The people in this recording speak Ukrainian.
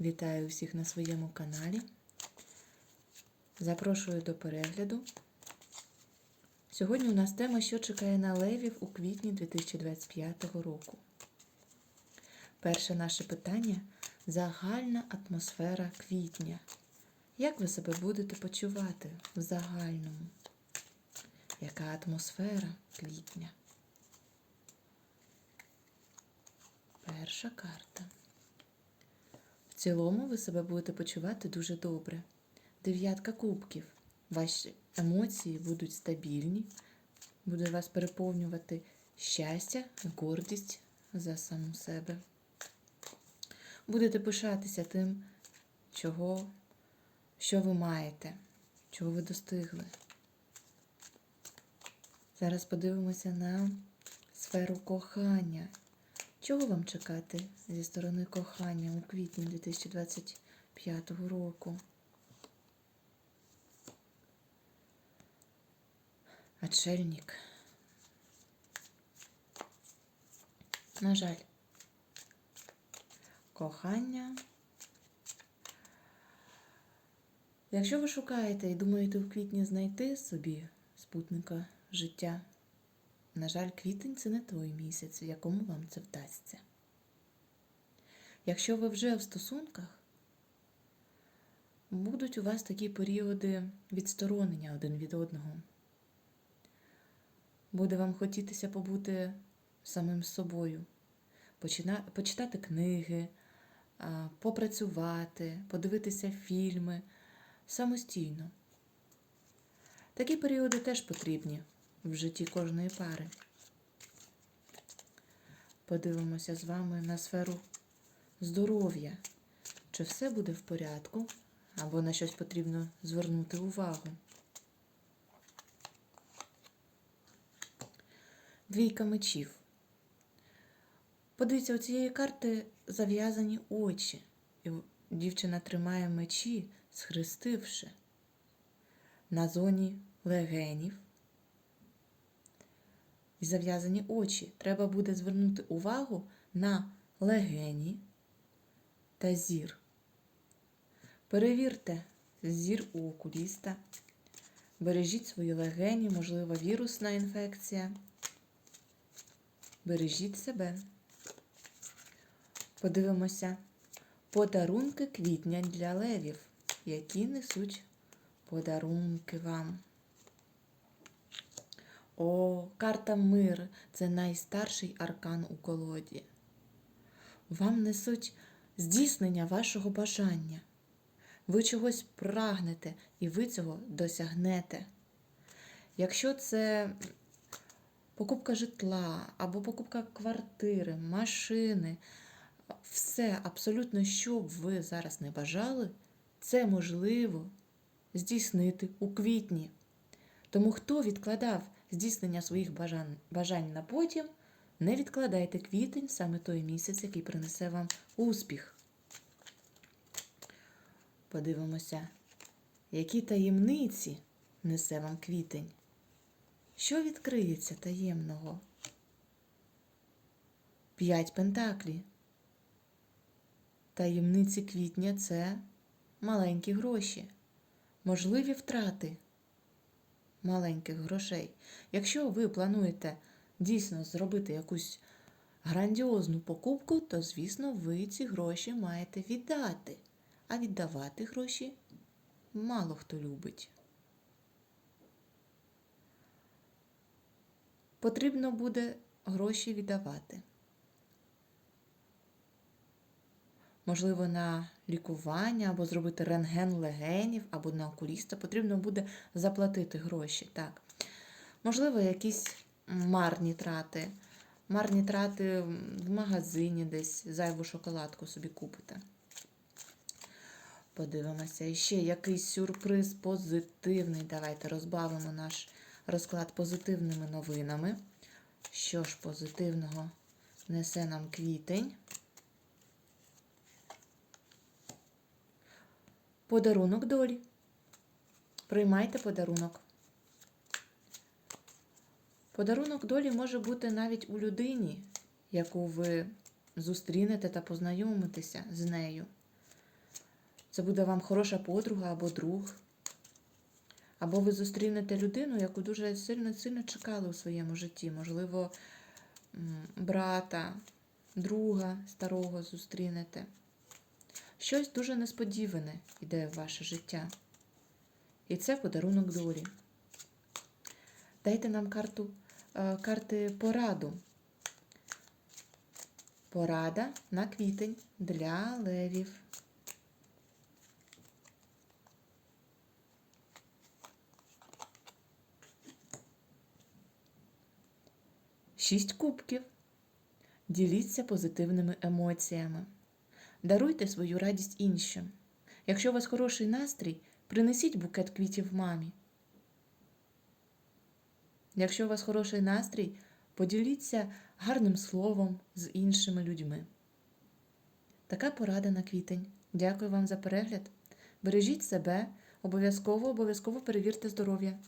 Вітаю всіх на своєму каналі. Запрошую до перегляду. Сьогодні у нас тема, що чекає на левів у квітні 2025 року. Перше наше питання загальна атмосфера квітня. Як ви себе будете почувати в загальному? Яка атмосфера квітня? Перша карта. Цілому ви себе будете почувати дуже добре. Дев'ятка кубків. Ваші емоції будуть стабільні, буде вас переповнювати щастя, гордість за саму себе. Будете пишатися тим, чого, що ви маєте, чого ви достигли. Зараз подивимося на сферу кохання. Чого вам чекати зі сторони кохання у квітні 2025 року? Отшельник. На жаль, кохання. Якщо ви шукаєте і думаєте в квітні знайти собі спутника життя, на жаль, квітень це не той місяць, в якому вам це вдасться. Якщо ви вже в стосунках, будуть у вас такі періоди відсторонення один від одного. Буде вам хотітися побути самим собою, почитати книги, попрацювати, подивитися фільми самостійно. Такі періоди теж потрібні в житті кожної пари. Подивимося з вами на сферу здоров'я. Чи все буде в порядку, або на щось потрібно звернути увагу. Двійка мечів. Подивіться, у цієї карти зав'язані очі. І дівчина тримає мечі, схрестивши на зоні легенів. І зав'язані очі. Треба буде звернути увагу на легені та зір. Перевірте зір у окуліста. Бережіть свої легені, можливо, вірусна інфекція. Бережіть себе. Подивимося подарунки квітня для левів, які несуть подарунки вам. О, карта мир це найстарший аркан у колоді. Вам несуть здійснення вашого бажання. Ви чогось прагнете і ви цього досягнете. Якщо це покупка житла або покупка квартири, машини, все абсолютно, що б ви зараз не бажали, це можливо здійснити у квітні. Тому хто відкладав здійснення своїх бажань, бажань на потім, не відкладайте квітень саме той місяць, який принесе вам успіх. Подивимося, які таємниці несе вам квітень. Що відкриється таємного? П'ять пентаклі. Таємниці квітня це маленькі гроші, можливі втрати маленьких грошей. Якщо ви плануєте дійсно зробити якусь грандіозну покупку, то, звісно, ви ці гроші маєте віддати. А віддавати гроші мало хто любить. Потрібно буде гроші віддавати. Можливо, на лікування або зробити рентген легенів, або на окуліста потрібно буде заплатити гроші. Так. Можливо, якісь марні трати. Марні трати в магазині десь зайву шоколадку собі купите. Подивимося. Ще якийсь сюрприз позитивний. Давайте розбавимо наш розклад позитивними новинами. Що ж позитивного несе нам квітень? Подарунок долі. Приймайте подарунок. Подарунок долі може бути навіть у людині, яку ви зустрінете та познайомитеся з нею. Це буде вам хороша подруга або друг. Або ви зустрінете людину, яку дуже сильно сильно чекали у своєму житті. Можливо, брата, друга старого зустрінете. Щось дуже несподіване йде в ваше життя. І це подарунок долі. Дайте нам карту, е, карти пораду. Порада на квітень для левів. Шість кубків. Діліться позитивними емоціями. Даруйте свою радість іншим. Якщо у вас хороший настрій, принесіть букет квітів мамі. Якщо у вас хороший настрій, поділіться гарним словом з іншими людьми. Така порада на квітень. Дякую вам за перегляд. Бережіть себе, обов'язково, обов'язково перевірте здоров'я.